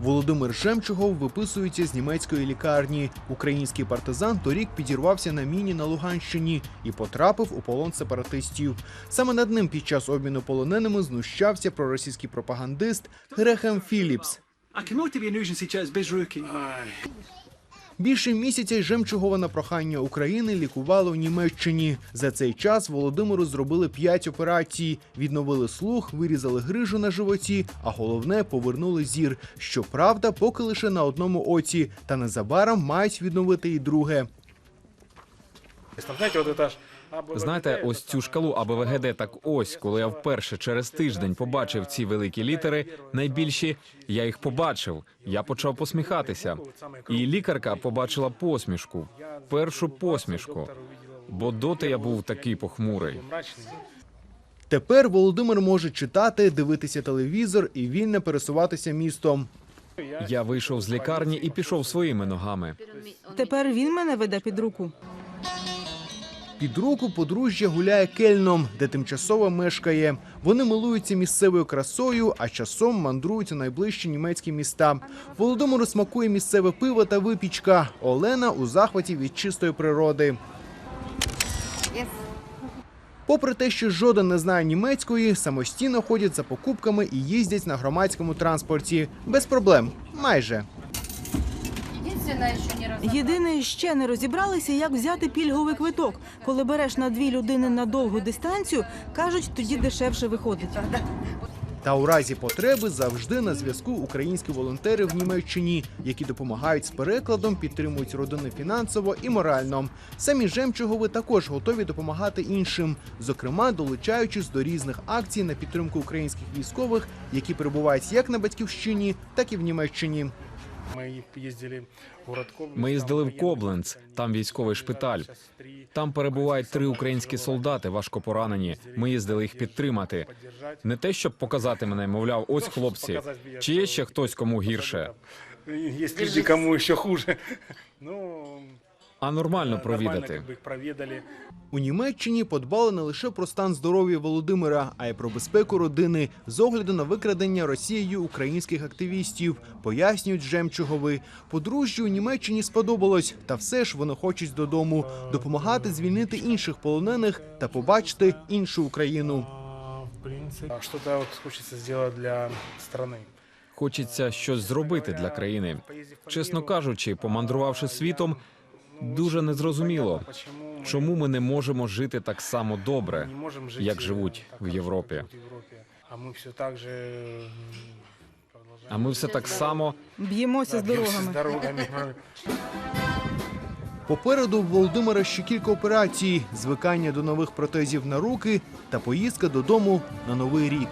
Володимир Жемчугов виписується з німецької лікарні. Український партизан торік підірвався на міні на Луганщині і потрапив у полон сепаратистів. Саме над ним під час обміну полоненими знущався проросійський пропагандист Грехем Філіпс. А кому тобі нужен сейчас без руки? Більше місяця Жемчугова на прохання України лікували в Німеччині. За цей час Володимиру зробили п'ять операцій: відновили слух, вирізали грижу на животі, а головне повернули зір. Щоправда, поки лише на одному оці, та незабаром мають відновити і друге. Знаєте, от етаж. Знаєте, ось цю шкалу АБВГД, так ось, коли я вперше через тиждень побачив ці великі літери, найбільші, я їх побачив. Я почав посміхатися. І лікарка побачила посмішку, першу посмішку. Бо доти я був такий похмурий. Тепер Володимир може читати, дивитися телевізор і вільно пересуватися містом. Я вийшов з лікарні і пішов своїми ногами. Тепер він мене веде під руку. Під руку подружжя гуляє кельном, де тимчасово мешкає. Вони милуються місцевою красою, а часом мандрують у найближчі німецькі міста. Володимиру смакує місцеве пиво та випічка. Олена у захваті від чистої природи. Попри те, що жоден не знає німецької, самостійно ходять за покупками і їздять на громадському транспорті. Без проблем. Майже. Єдине, ще не розібралися, як взяти пільговий квиток. Коли береш на дві людини на довгу дистанцію, кажуть, тоді дешевше виходить. Та у разі потреби завжди на зв'язку українські волонтери в Німеччині, які допомагають з перекладом, підтримують родини фінансово і морально. Самі Жемчугови також готові допомагати іншим, зокрема долучаючись до різних акцій на підтримку українських військових, які перебувають як на батьківщині, так і в Німеччині. Мы ездили в город Кобленц. Ми їздили в там Кобленц, там військовий шпиталь. Там перебувають три українські солдати, важко поранені. Ми їздили їх підтримати. Не те, щоб показати мене, мовляв, ось хлопці. Чи є ще хтось, кому гірше? Є люди, кому ще хуже. Ну, А нормально нормально, провідати. У Німеччині подбали не лише про стан здоров'я Володимира, а й про безпеку родини з огляду на викрадення Росією українських активістів, пояснюють Жемчугови. Подружжю у Німеччині сподобалось, та все ж вони хочуть додому допомагати звільнити інших полонених та побачити іншу Україну. А что-то вот хочется для страны. Хочеться щось зробити для країни. Чесно кажучи, помандрувавши світом, дуже незрозуміло, Почему мы чому ми не можемо жити так само добре, не можем жить, як э, живуть так, в как Європі. живут в Европе. А мы все так же м, продолжаем А ми все так само Б'ємося з бьемся с дорогами. дорогами. Попереду в Володимира ще кілька операцій: звикання до нових протезів на руки та поїздка додому на новий рік.